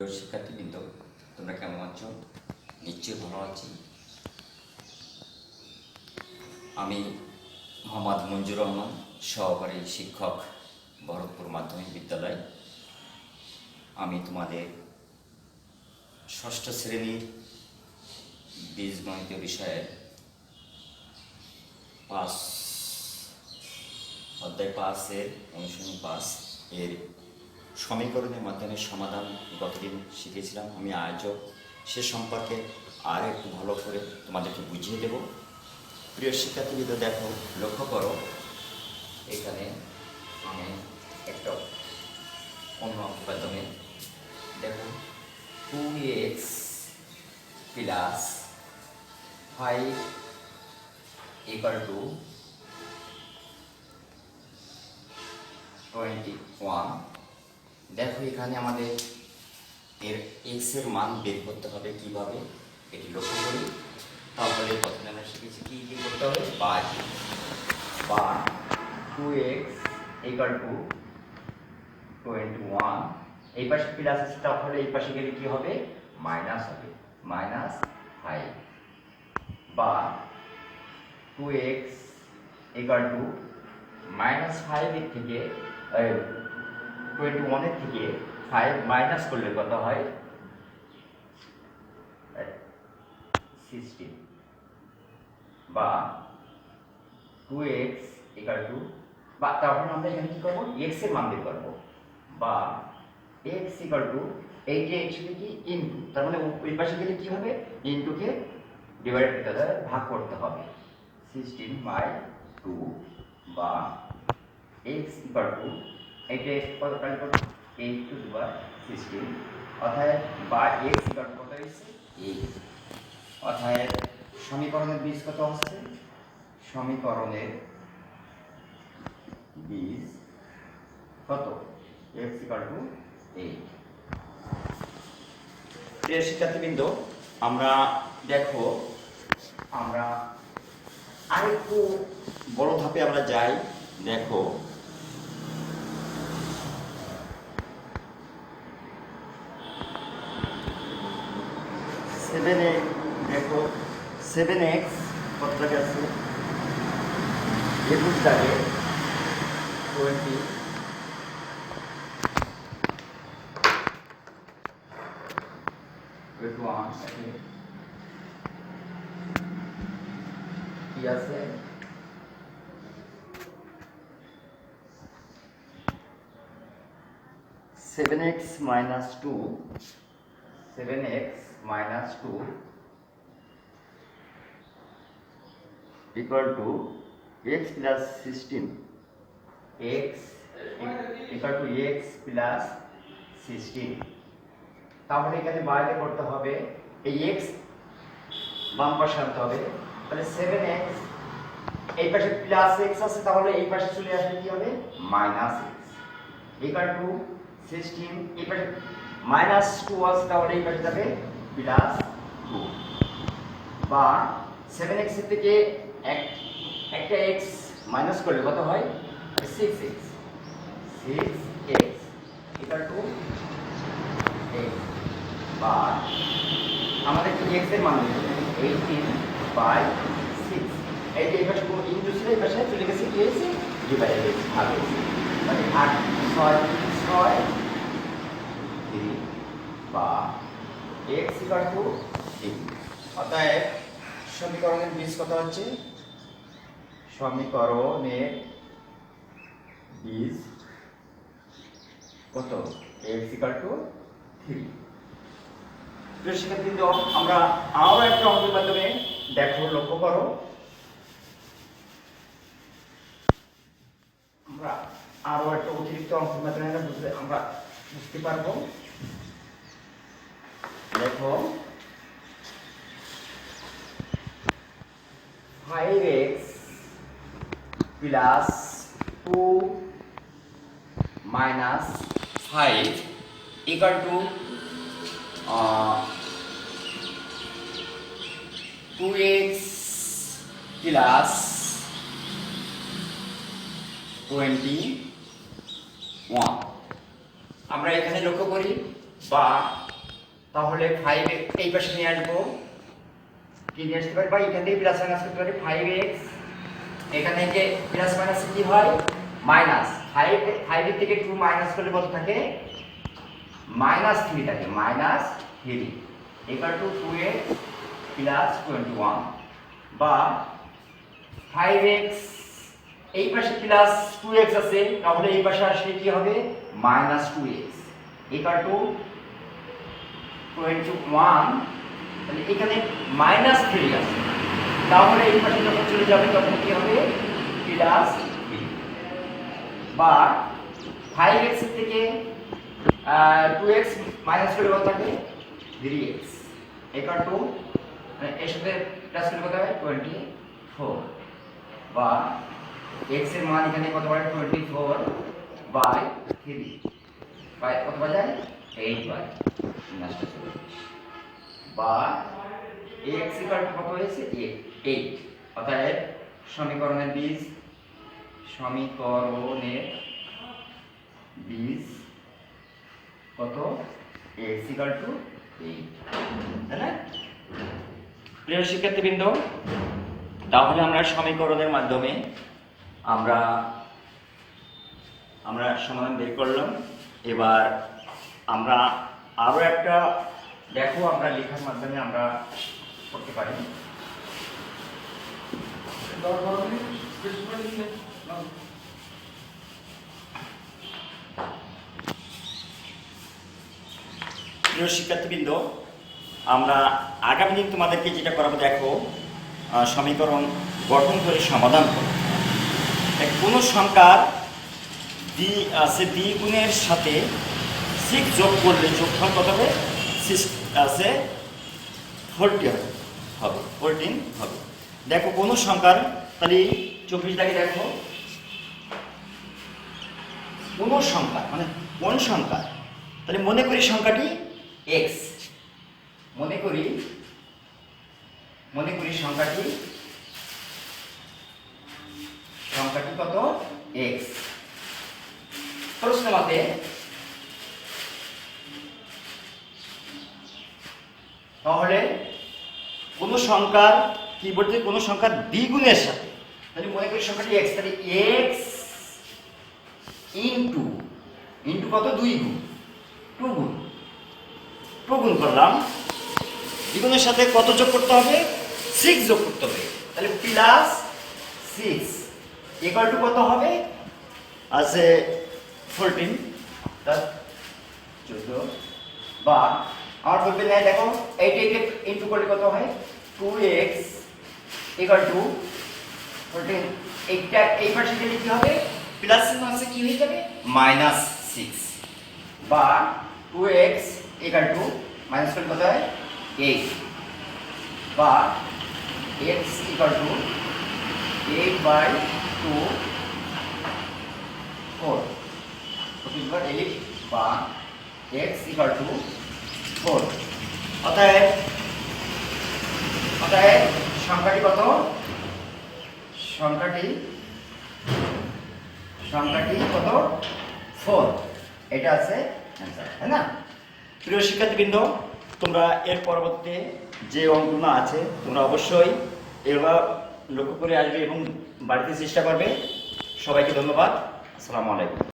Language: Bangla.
শিক্ষার্থীবৃন্দ, তোমরা কেমন আছো? নিশ্চয়ই ভালো আছি। আমি মোহাম্মদ মঞ্জুর রহমান, সহকারী শিক্ষক, ভরতপুর মাধ্যমিক বিদ্যালয়। আমি তোমাদের ষষ্ঠ শ্রেণির বীজগণিত বিষয়ে পাস অধ্যায় পাসের অনুশীলনী পাস এর সমীকরণের মাধ্যমে সমাধান গতদিন শিখেছিলাম আমি আজও সে সম্পর্কে আর একটু ভালো করে তোমাদেরকে বুঝিয়ে দেব। প্রিয় শিক্ষার্থীবৃন্দ, দেখো, লক্ষ্য করো, এখানে আমি একটা অন্য মাধ্যমে দেখো two x plus five equal two twenty one দেখো, এখানে আমাদের এর এক্সের মান বের করতে হবে কীভাবে? এটি লক্ষ্য করি। তাহলে প্রথমে আমরা শিখেছি কি কি করতে হবে? বা বা two x equal two twenty one এই পাশে প্লাস আছে তাহলে এই পাশে গেলে কি হবে? মাইনাস হবে। মাইনাস ফাইভ বা two x equal two minus ফাইভের থেকে টোয়েন্টি ওয়ানের থেকে ফাইভ মাইনাস করলে কত হয়? সিক্সটিন বা টু এক্স ইকাল টু বা তারপর আমরা এখানে কি করব? এক্সের মান বের করব। বা এক্স ইকাল টু এই যে এক্স কি ইনটু তার মানে ওই পাশে গেলে কি হবে? ইনটুকে ডিভাইড করতে হবে ভাগ করতে হবে। সিক্সটিন বাই টু বা এক্স ইকাল টু এইটা কত কাজ করব? এইট টু দুবার সিক্সটিন অর্থাৎ বা এক্স ইকাল টু কত হয়েছে? এইট অর্থাৎ সমীকরণের বীজ কত হচ্ছে? সমীকরণের বীজ কত? এক্স ইকাল টু এইট প্রিয় শিক্ষার্থীবৃন্দ, আমরা দেখো, আমরা আরেকটু বড় ধাপে আমরা যাই। দেখো সেভেন এক্স দেখো সেভেন এক্স কত আছে? একুশ টাকে টোয়েন্টি টোয়েন্টি কি আছে? Seven x minus two seven x minus two equal to x plus 16 x equal to x plus 16 তাহলে এখানে বাইরে করতে হবে, এই x বাম পাশে আনতে হবে। তাহলে 7x এই পাশে প্লাস x আছে, তাহলে এই পাশে চলে আসলে কি হবে? মাইনাস x equal to 16 এই পাশে মাইনাস 2 আছে, তাহলে এই পাশে যাবে প্লাস 2 বা 7x এর থেকে এক, একটা x মাইনাস করলে কত হয়? 6x 6x ইকুয়াল টু 8 বা আমাদের কি x এর মান 18 বাই 6 এই যে পাশে কোনো ইনটু ছিল, এই পাশে চলে গেছে কি? হয়েছে ডিভাইডেড হয়েছে ভাগ হয়েছে মানে 8 6 6 3 বা x ইকুয়াল টু 8 অতএব সমীকরণের বীজ কত হচ্ছে? সমীকরণের বীজ কত? X ইকাল টু থ্রি শিক্ষার্থীবৃন্দ, আমরা আরও একটা অঙ্কের মাধ্যমে দেখো, লক্ষ্য করো। আমরা আরও একটা অতিরিক্ত অঙ্কের মাধ্যমে আমরা বুঝতে আমরা বুঝতে পারব। দেখো। Five x plus two minus five equal two two x plus twenty one আমরা এখানে লক্ষ্য করি, বা তাহলে ফাইভ এই পাশে নিয়ে আসব। কি নিয়ে আসতে পারি? বা এখান থেকে প্লাস মাইনাস করতে পারি ফাইভ এক্স এখান থেকে প্লাস মাইনাস কি হয়? মাইনাস ফাইভ ফাইভের থেকে টু মাইনাস করলে কত থাকে? মাইনাস থ্রি থাকে। মাইনাস থ্রি এবার two two x plus twenty one বা ফাইভ এক্স এই পাশে প্লাস টু এক্স আছে, তাহলে এই পাশে আসলে কি হবে? মাইনাস টু এক্স এবার টু টোয়েন্টি ওয়ান তাহলে এখানে মাইনাস থ্রি আছে। তাহলে এই পাশে যখন চলে যাবে, তখন কি হবে? প্লাস বা ফাইভ এক্স থেকে টু এক্স মাইনাস করে কত থাকে? থ্রি এক্স একার টু এর সাথে প্লাস করে কত হয়? টোয়েন্টি ফোর বা এক্সের মান এখানে কত হয় twenty four by three by কত বাজায়? এইট বাই মাইনাসটা চলে বা এক্স ইকাল কত হয়েছে? এইট অতএব সমীকরণের বীজ সমীকরণের বীজ কত? এক্স ইকাল টু এইট তাই না? প্রিয় শিক্ষার্থীবৃন্দ, তাহলে আমরা সমীকরণের মাধ্যমে আমরা আমরা সমাধান বের করলাম। এবার আমরা আরও একটা দেখো, আমরা লেখার মাধ্যমে আমরা করতে পারি। প্রিয় শিক্ষার্থীবৃন্দ, আমরা আগামী দিন তোমাদেরকে যেটা করাবো, দেখো সমীকরণ গঠন করে সমাধান করো কোনো সংখ্যার দ্বি আছে দ্বিগুণের সাথে সিক্স যোগ করলে যোগফল কত হবে? আছে ফোরটি হবে ফোরটিন হবে। দেখো কোনো সংখ্যার, তাহলে চব্বিশ দাগে দেখো। কোনো সংখ্যা মানে কোন সংখ্যা? তাহলে মনে করি সংখ্যাটি এক্স মনে করি মনে করি সংখ্যাটি কত এক্স প্রশ্ন মতে তাহলে কোন সংখ্যার কি বলতে কোন সংখ্যার দ্বিগুণের সাথে। তাহলে মনে করি সংখ্যাটি এক্স তাহলে এক্স ইন্টু ইন্টু কত? দুই গুণ। টু গুণ। টু গুণ করলাম। দ্বিগুণের সাথে কত যোগ করতে হবে? সিক্স যোগ করতে হবে। তাহলে প্লাস সিক্স ইকুয়াল টু কত হবে? আছে ফোরটিন তার চোদ্দ বা আমার বলতে নেয় দেখো এইট এইট ইন্টু করলে কত হয়? টু এক্স ইকুয়াল টু এইটটা এই পাশে গেলে কি হবে? প্লাস মাসে কি হয়ে যাবে? মাইনাস সিক্স বা two x equal two minus করলে কত হয়? এইট বা x equal two eight by two four eight বা এক্স ইকুয়াল টু ফোর অতএব অতএব সংখ্যাটি কত? সংখ্যাটি সংখ্যাটি কত? ফোর এটা আছে তাই না? প্রিয় শিক্ষার্থীবৃন্দ, তোমরা এর পরবর্তী যে অঙ্কগুলো আছে, তোমরা অবশ্যই এগুলো লক্ষ্য করে আসবে এবং বাড়িতে চেষ্টা করবে। সবাইকে ধন্যবাদ। আসসালামু আলাইকুম।